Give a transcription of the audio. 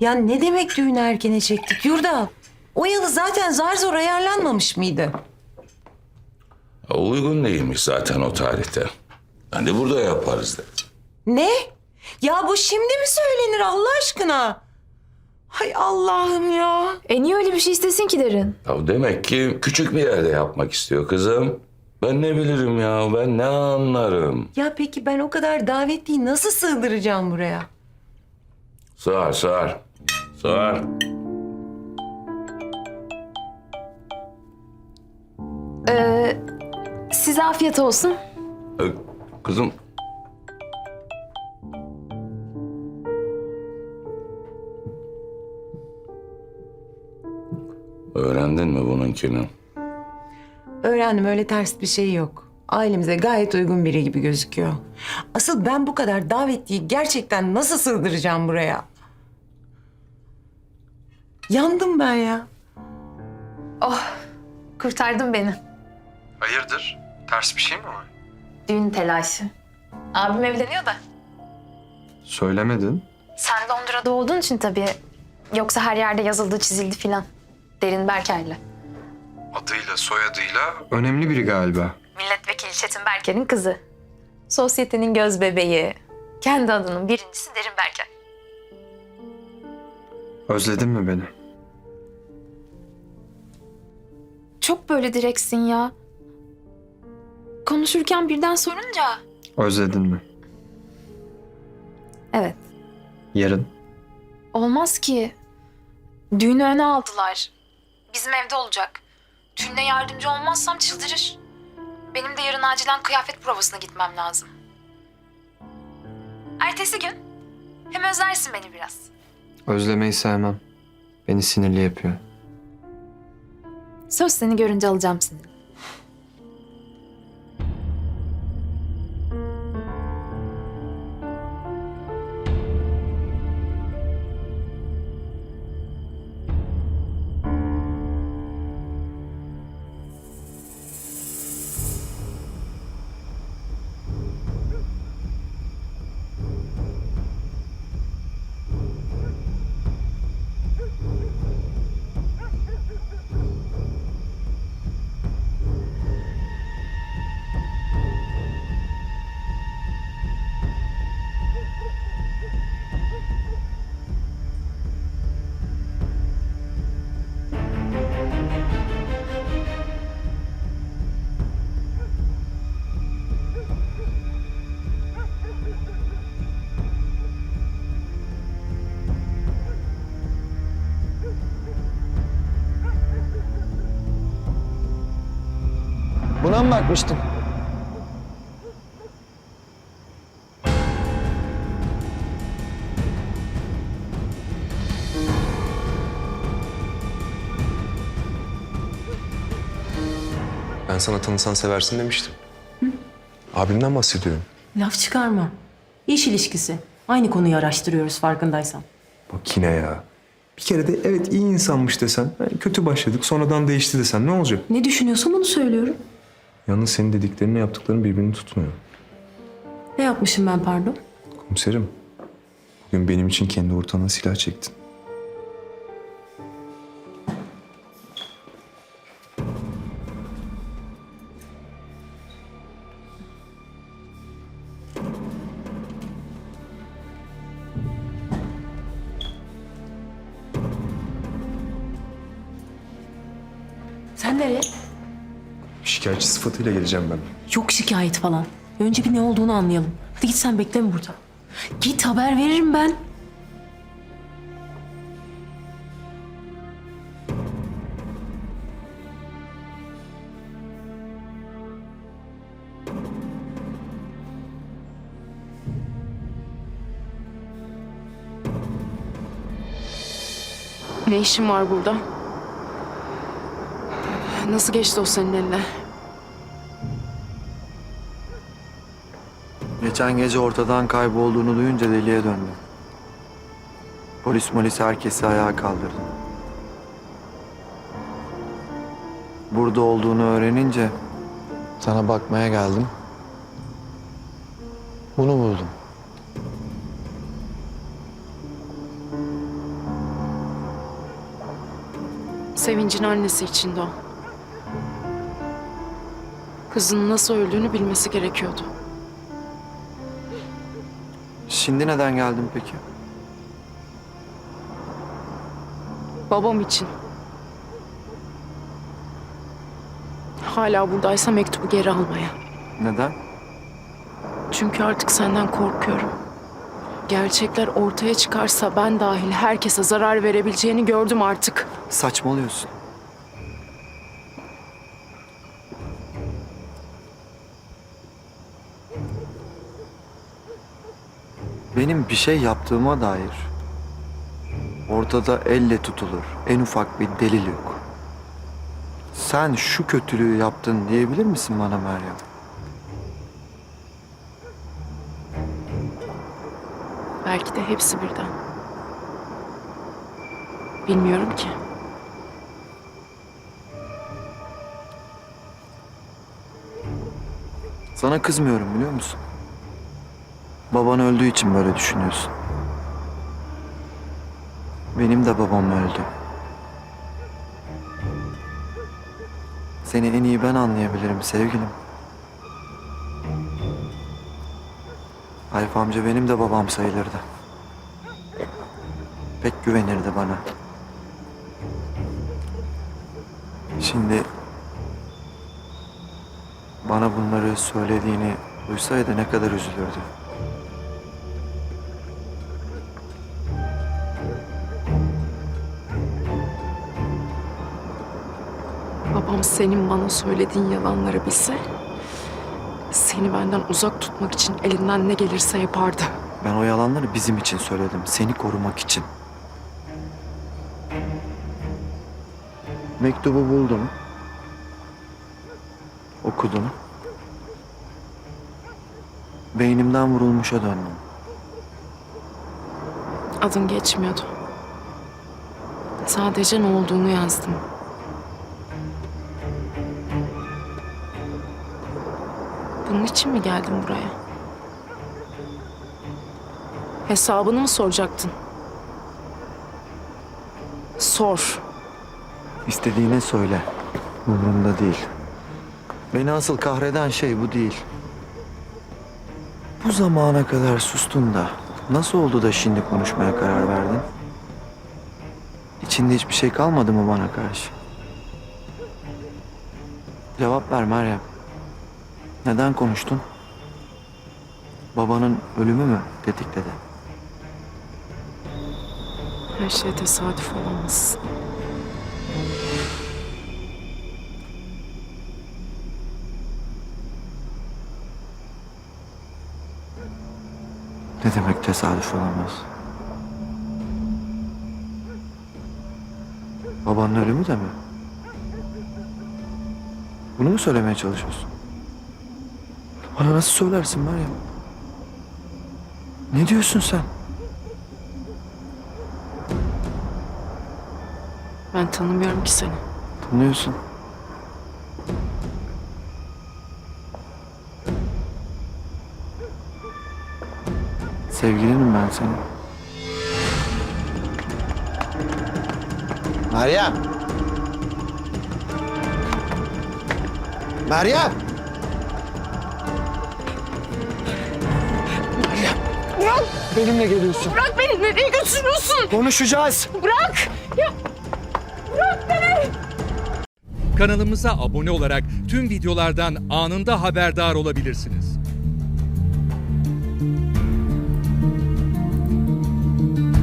Ya ne demek düğünü erkene çektik Yurda? O yılı zaten zar zor ayarlanmamış mıydı? Uygun değilmiş zaten o tarihte. De burada yaparız dedi. Ne? Ya bu şimdi mi söylenir Allah aşkına? Hay Allah'ım ya. E niye öyle bir şey istesin ki derin? Ya demek ki küçük bir yerde yapmak istiyor kızım. Ben ne bilirim ya, ben ne anlarım. Ya peki ben o kadar davetliyi nasıl sığdıracağım buraya? Sığar, sığar. Sığar. Ee, size afiyet olsun. Ee, Kızım. Öğrendin mi bununkini? Öğrendim öyle ters bir şey yok. Ailemize gayet uygun biri gibi gözüküyor. Asıl ben bu kadar davetliyi gerçekten nasıl sığdıracağım buraya? Yandım ben ya. Kurtardın beni. Hayırdır? Ters bir şey mi var? Düğün telaşı. Abim evleniyor da. Söylemedin. Sen Londra'da olduğun için tabii. Yoksa her yerde yazıldı çizildi filan. Derin Berker'le. Adıyla soyadıyla önemli biri galiba. Milletvekili Çetin Berker'in kızı. Sosyetenin göz bebeği. Kendi adının birincisi Derin Berker. Özledin mi beni? Çok böyle direksin ya. Konuşurken birden sorunca. Özledin mi? Evet. Yarın. Olmaz ki. Düğünü öne aldılar. Bizim evde olacak. Düğüne yardımcı olmazsam çıldırır. Benim de yarın acilen kıyafet provasına gitmem lazım. Ertesi gün. Hem özlersin beni biraz. Özlemeyi sevmem. Beni sinirli yapıyor. Söz seni görünce alacağım seni. Mı bakmıştın? Ben sana tanısan seversin demiştim. Abimden bahsediyorum. Laf çıkarma. İş ilişkisi. Aynı konuyu araştırıyoruz farkındaysan. Bak yine ya. Bir kere de evet iyi insanmış desen, yani kötü başladık sonradan değişti desen ne olacak? Ne düşünüyorsam onu söylüyorum. Yalnız senin dediklerinle yaptıkların birbirini tutmuyor. Ne yapmışım ben pardon? Komiserim, bugün benim için kendi ortağına silah çektin. Sen nereye? Şikayetçi sıfatıyla geleceğim ben. Yok şikayet falan. Önce bir ne olduğunu anlayalım. Hadi git sen bekleme burada. Git haber veririm ben. Ne işin var burada? Nasıl geçti o senin eline? Geçen gece ortadan kaybolduğunu duyunca deliye döndüm. Polis molis herkesi ayağa kaldırdı. Burada olduğunu öğrenince sana bakmaya geldim. Bunu buldum. Sevincin annesi içinde o. Kızının nasıl öldüğünü bilmesi gerekiyordu. Şimdi neden geldin peki? Babam için. Hala buradaysa mektubu geri almaya. Neden? Çünkü artık senden korkuyorum. Gerçekler ortaya çıkarsa ben dahil herkese zarar verebileceğini gördüm artık. Saçmalıyorsun. Benim bir şey yaptığıma dair ortada elle tutulur en ufak bir delil yok. Sen şu kötülüğü yaptın diyebilir misin bana Meryem? Belki de hepsi birden. Bilmiyorum ki. Sana kızmıyorum biliyor musun? Baban öldüğü için böyle düşünüyorsun. Benim de babam öldü. Seni en iyi ben anlayabilirim sevgilim. Arif amca benim de babam sayılırdı. Pek güvenirdi bana. Şimdi bana bunları söylediğini duysaydı ne kadar üzülürdü. Babam senin bana söylediğin yalanları bilse... ...seni benden uzak tutmak için elinden ne gelirse yapardı. Ben o yalanları bizim için söyledim. Seni korumak için. Mektubu buldum. Okudum. Beynimden vurulmuşa döndüm. Adın geçmiyordu. Sadece ne olduğunu yazdım. Bunun için mi geldin buraya? Hesabını mı soracaktın? Sor. İstediğine söyle. Umurumda değil. Beni asıl kahreden şey bu değil. Bu zamana kadar sustun da nasıl oldu da şimdi konuşmaya karar verdin? İçinde hiçbir şey kalmadı mı bana karşı? Cevap ver Meryem. Neden konuştun? Babanın ölümü mü tetikledi? Her şey tesadüf olamaz. Ne demek tesadüf olamaz? Babanın ölümü de mi? Bunu mu söylemeye çalışıyorsun? Bana nasıl söylersin Meryem? Ne diyorsun sen? Ben tanımıyorum ki seni. Tanıyorsun. Sevgilinim ben senin. Meryem. Meryem. Benimle geliyorsun. Bırak beni nereye götürüyorsun? Konuşacağız. Bırak! Kanalımıza abone olarak tüm videolardan anında haberdar olabilirsiniz.